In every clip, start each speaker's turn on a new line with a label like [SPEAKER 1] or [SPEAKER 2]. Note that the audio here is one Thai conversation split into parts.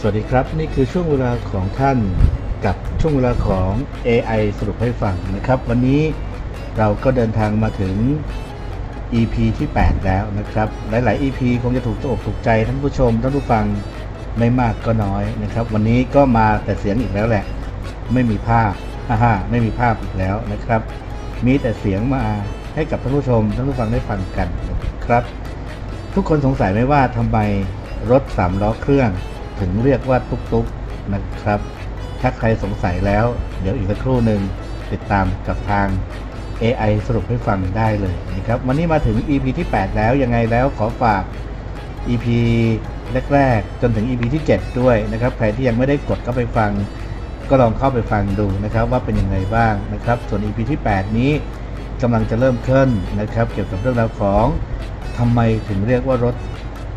[SPEAKER 1] สวัสดีครับ นี่คือช่วงเวลาของท่านกับช่วงเวลาของ AI สรุปให้ฟังนะครับ วันนี้เราก็เดินทางมาถึง EP ที่ 8 แล้วนะครับ หลาย ๆ EP คงจะถูกตอกถูกใจท่านผู้ชมท่านผู้ฟังไม่มากก็น้อยนะครับ วันนี้ก็มาแต่เสียงอีกแล้วแหละ ไม่มีภาพฮ่าฮ่าไม่มีภาพอีกแล้วนะครับ มีแต่เสียงมาให้กับท่านผู้ชมท่านผู้ฟังได้ฟังกันนะครับ ทุกคนสงสัยไหมว่าทำไมรถสามล้อเครื่อง ถึงเรียกว่าตุ๊กตุ๊กนะครับ ถ้าใครสงสัยแล้ว เดี๋ยวอีกสักครู่หนึ่งติดตามกับทาง AI สรุปให้ฟังได้เลยนะครับ วันนี้มาถึง EP ที่ 8 แล้วยังไงแล้วขอฝาก EP แรกๆ จนถึง EP ที่ 7 ด้วยนะครับ ใครที่ยังไม่ได้กดเข้าไปฟัง ก็ลองเข้าไปฟังดูนะครับ ว่าเป็นยังไงบ้างนะครับ ส่วน EP ที่ 8 นี้กำลังจะเริ่มขึ้นนะครับ เกี่ยวกับเรื่องราวของทำไมถึงเรียกว่ารถ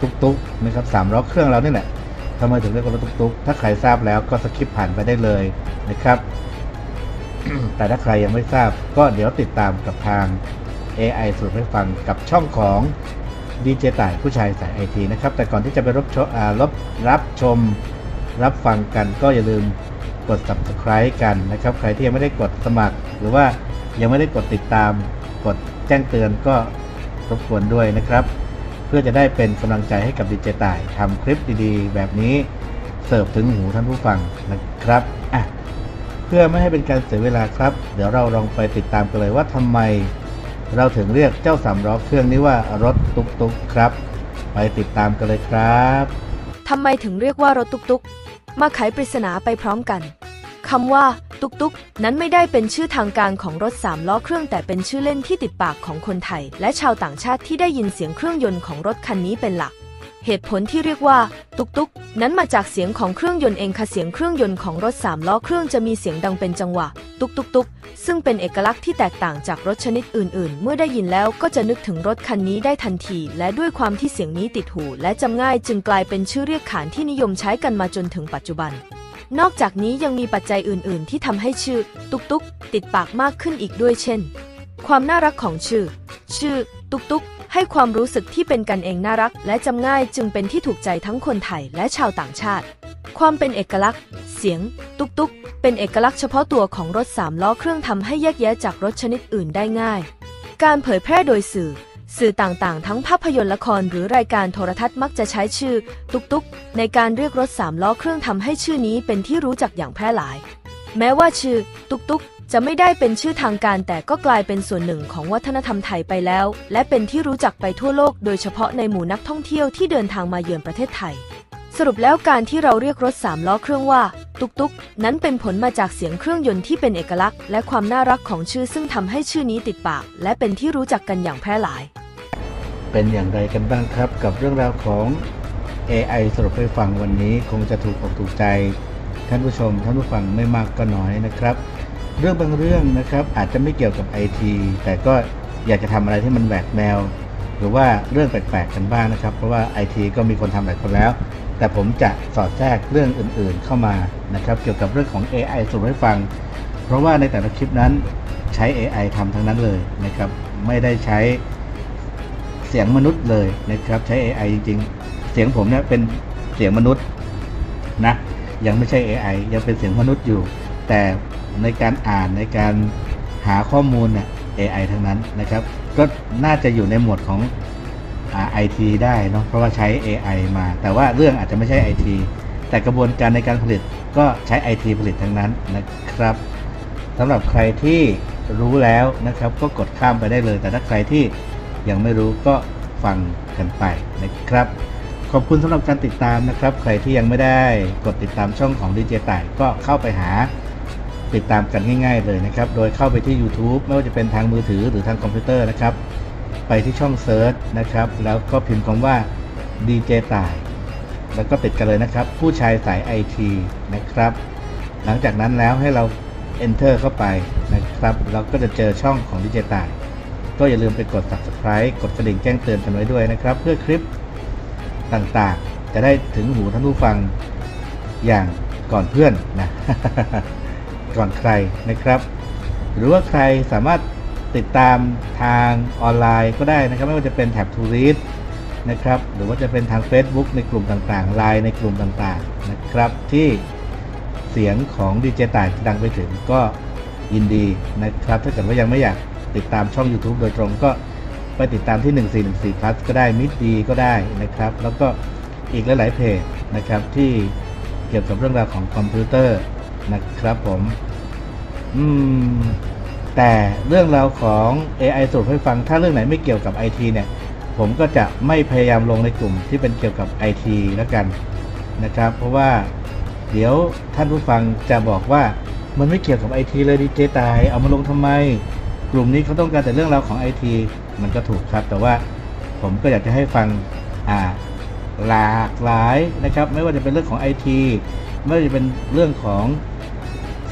[SPEAKER 1] ตุ๊กๆนะครับสามล้อเครื่องเรานี่แหละ ทำไมถึงเรียกว่ารถตุ๊กๆ ถ้าใครทราบแล้วก็สคิปผ่านไปได้เลยนะครับ แต่ถ้าใครยังไม่ทราบก็เดี๋ยวติดตามกับทาง AI สรุปให้ฟังกับช่องของดีเจต่ายผู้ชายสายไอทีนะครับ แต่ก่อนที่จะไปรับชมรับรับชม รับฟังกันก็อย่าลืมกด subscribe กันนะครับ ใครที่ยังไม่ได้กดสมัคร หรือว่ายังไม่ได้กดติดตาม กดแจ้งเตือนก็รบกวนด้วยนะครับ พื่อจะได้เป็นกำลังใจให้กับดีเจต่ายทำคลิปดีๆ แบบนี้เสิร์ฟถึงหูท่านผู้ฟังนะครับอะเพื่อไม่ให้เป็นการเสียเวลาครับ เดี๋ยวเราลองไปติดตามกันเลยว่าทำไม เราถึงเรียกเจ้าสามล้อเครื่องนี้ว่ารถตุกตุกครับ ไปติดตามกันเลยครับ
[SPEAKER 2] ทำไมถึงเรียกว่ารถตุกตุกมาไขปริศนาไปพร้อมกันคำว่า ตุกตุกนั้นไม่ได้เป็นชื่อทางการของรถสามล้อเครื่องแต่เป็นชื่อเล่นที่ติดปากของคนไทย และชาวต่างชาติที่ได้ยินเสียงเครื่องยนต์ของรถคันนี้เป็นหลักเหตุผลที่เรียกว่า ตุกตุกนั้นมาจากเสียงของเครื่องยนต์เองค่ะเสียงเครื่องยนต์ของรถสามล้อเครื่องจะมีเสียงดังเป็นจังหวะ ตุกตุกตุกซึ่งเป็นเอกลักษณ์ที่แตกต่างจากรถชนิดอื่น ๆ เมื่อได้ยินแล้วก็จะนึกถึงรถคันนี้ได้ทันที และด้วยความที่เสียงนี้ติดหู และจำง่ายจึงกลายเป็นชื่อเรียกขานที่นิยมใช้กันมาจนถึงปัจจุบัน นอกจากนี้ยังมีปัจจัยอื่น ๆ ที่ทำให้ชื่อ ตุกตุกติดปากมากขึ้นอีกด้วยเช่น ความน่ารักของชื่อ ชื่อ ตุกตุกให้ความรู้สึกที่เป็นกันเองน่ารัก และจำง่ายจึงเป็นที่ถูกใจทั้งคนไทยและชาวต่างชาติ ความเป็นเอกลักษณ์ เสียง ตุกตุกเป็นเอกลักษณ์เฉพาะตัวของรถสามล้อเครื่องทำให้แยกแยะจากรถชนิดอื่นได้ง่าย การเผยแพร่โดยสื่อ สื่อต่างๆ ทั้งภาพยนตร์ละครหรือรายการโทรทัศน์มักจะใช้ชื่อ ตุกตุกในการเรียกรถสามล้อเครื่องทำให้ชื่อนี้เป็นที่รู้จักอย่างแพร่หลาย แม้ว่าชื่อ ตุกตุกจะไม่ได้เป็นชื่อทางการแต่ก็กลายเป็นส่วนหนึ่งของวัฒนธรรมไทยไปแล้ว และเป็นที่รู้จักไปทั่วโลก โดยเฉพาะในหมู่นักท่องเที่ยวที่เดินทางมาเยือนประเทศไทย สรุปแล้วการที่เราเรียกรถสามล้อเครื่องว่า ตุกตุกนั้นเป็นผลมาจากเสียงเครื่องยนต์ที่เป็นเอกลักษณ์ และความน่ารักของชื่อซึ่งทำให้ชื่อนี้ติดปาก และเป็นที่รู้จักกันอย่างแพร่หลาย
[SPEAKER 1] เป็นอย่างไรกันบ้างครับ กับเรื่องราวของ AI สรุปให้ฟังวันนี้คงจะถูกอกถูกใจ ท่านผู้ชม ท่านผู้ฟังไม่มากก็น้อยนะครับ เรื่องบางเรื่องนะครับอาจจะไม่เกี่ยวกับไอทีแต่ก็อยากจะทำอะไรที่มันแหวกแนวหรือว่าเรื่องแปลกๆกันบ้างนะครับ เพราะว่าไอทีก็มีคนทำหลายคนแล้ว แต่ผมจะสอดแทรกเรื่องอื่นๆเข้ามานะครับ เกี่ยวกับเรื่องของ AI สรุปให้ฟัง เพราะว่าในแต่ละคลิปนั้นใช้ AI ทำทั้งนั้นเลยนะครับไม่ได้ใช้ เสียงมนุษย์เลยนะครับใช้ AI จริงๆ เสียงผมเนี่ยเป็นเสียงมนุษย์นะยังไม่ใช่ AI ยังเป็นเสียงมนุษย์อยู่ แต่ในการอ่านในการหาข้อมูลเนี่ย AI ทั้งนั้นนะครับ ก็น่าจะอยู่ในหมวดของไอทีได้เนาะเพราะว่าใช้ AI มา แต่ว่าเรื่องอาจจะไม่ใช่ IT แต่กระบวนการในการผลิตก็ใช้ IT ผลิตทั้งนั้นนะครับสำหรับใครที่รู้แล้วนะครับก็กดข้ามไปได้เลย แต่ถ้าใครที่ ยังไม่รู้ก็ฟังกันไปนะครับ ขอบคุณสำหรับการติดตามนะครับ ใครที่ยังไม่ได้กดติดตามช่องของดีเจต่ายก็เข้าไปหาติดตามกันง่าย ๆ เลยนะครับ โดยเข้าไปที่ YouTube ไม่ว่าจะเป็นทางมือถือหรือทางคอมพิวเตอร์นะครับ ไปที่ช่องเซิร์ชนะครับ แล้วก็พิมพ์คำว่าดีเจต่าย แล้วก็ติดกันเลยนะครับ ผู้ชายสายไอทีนะครับ หลังจากนั้นแล้วให้เรา enter เข้าไปนะครับ เราก็จะเจอช่องของดีเจต่าย ก็อย่าลืมไปกด subscribe กดกระดิ่งแจ้งเตือนกันไว้ด้วยนะครับ เพื่อคลิปต่างๆ จะได้ถึงหูท่านผู้ฟังอย่างก่อนเพื่อนนะก่อนใครนะครับ หรือว่าใครสามารถติดตามทางออนไลน์ก็ได้นะครับ ไม่ว่าจะเป็นแท็บทูริสนะครับ หรือว่าจะเป็นทาง Facebook ในกลุ่มต่างๆไลน์ในกลุ่มต่างๆนะครับ ที่เสียงของดีเจต่ายดังไปถึงก็ยินดีนะครับ ถ้าเกิดว่ายังไม่อยาก ติดตามช่อง YouTube โดยตรงก็ไปติดตามที่ 1414 plus ก็ได้มิดดีก็ได้นะครับ แล้วก็อีกหลาย ๆ เพจนะครับที่เกี่ยวกับเรื่องราวของคอมพิวเตอร์นะครับผมอืมแต่เรื่องราวของ AI สรุปให้ฟัง ถ้าเรื่องไหนไม่เกี่ยวกับ IT เนี่ย ผมก็จะไม่พยายามลงในกลุ่มที่เป็นเกี่ยวกับ IT แล้วกันนะครับ เพราะว่าเดี๋ยวท่านผู้ฟังจะบอกว่ามันไม่เกี่ยวกับ IT เลยดีเจตาย เอามาลงทำไม กลุ่มนี้เขาต้องการแต่เรื่องราวของ IT มันก็ถูกครับ แต่ว่าผมก็อยากจะให้ฟังหลากหลายนะครับ ไม่ว่าจะเป็นเรื่องของ IT ไม่ว่าจะเป็นเรื่องของ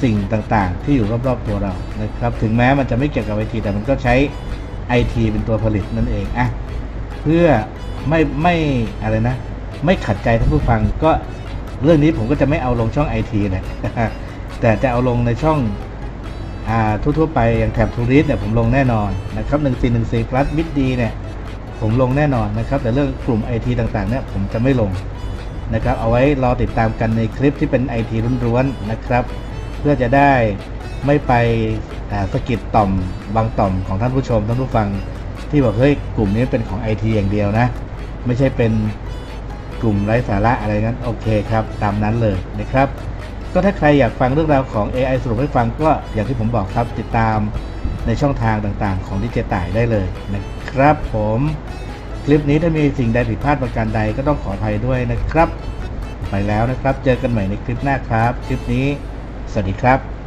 [SPEAKER 1] สิ่งต่างๆ ที่อยู่รอบๆตัวเรานะครับ ถึงแม้มันจะไม่เกี่ยวกับ IT แต่มันก็ใช้ IT เป็นตัวผลิตนั่นเองอะเพื่อไม่ไม่อะไรนะ ไม่ขัดใจท่านผู้ฟังก็เรื่องนี้ผมก็จะไม่เอาลงช่อง IT แหละแต่จะเอาลงในช่อง ทั่วๆไปอย่างแถบทูริสเนี่ยผมลงแน่นอนนะครับ1414 plus มิดดีเนี่ยผมลงแน่นอนนะครับแต่เรื่องกลุ่ม IT ต่างๆเนี่ยผมจะไม่ลงนะครับเอาไว้รอติดตามกันในคลิปที่เป็น IT ล้วนๆนะครับ เพื่อจะได้ไม่ไปสกิดต่อมบางต่อมของท่านผู้ชมท่านผู้ฟังที่บอกเฮ้ยกลุ่มนี้เป็นของ IT อย่างเดียวนะ ไม่ใช่เป็นกลุ่มไร้สาระอะไรนั้นโอเคครับ ตามนั้นเลยนะครับ ก็ถ้าใครอยากฟังเรื่องราวของ AI สรุปให้ฟังก็อย่างที่ผมบอกครับติดตามในช่องทางต่างๆ ของดิเจต่ายได้เลยนะครับผมคลิปนี้ถ้ามีสิ่งใดผิดพลาดประการใดก็ต้องขออภัยด้วยนะครับ ไปแล้วนะครับ เจอกันใหม่ในคลิปหน้าครับ คลิปนี้ สวัสดีครับ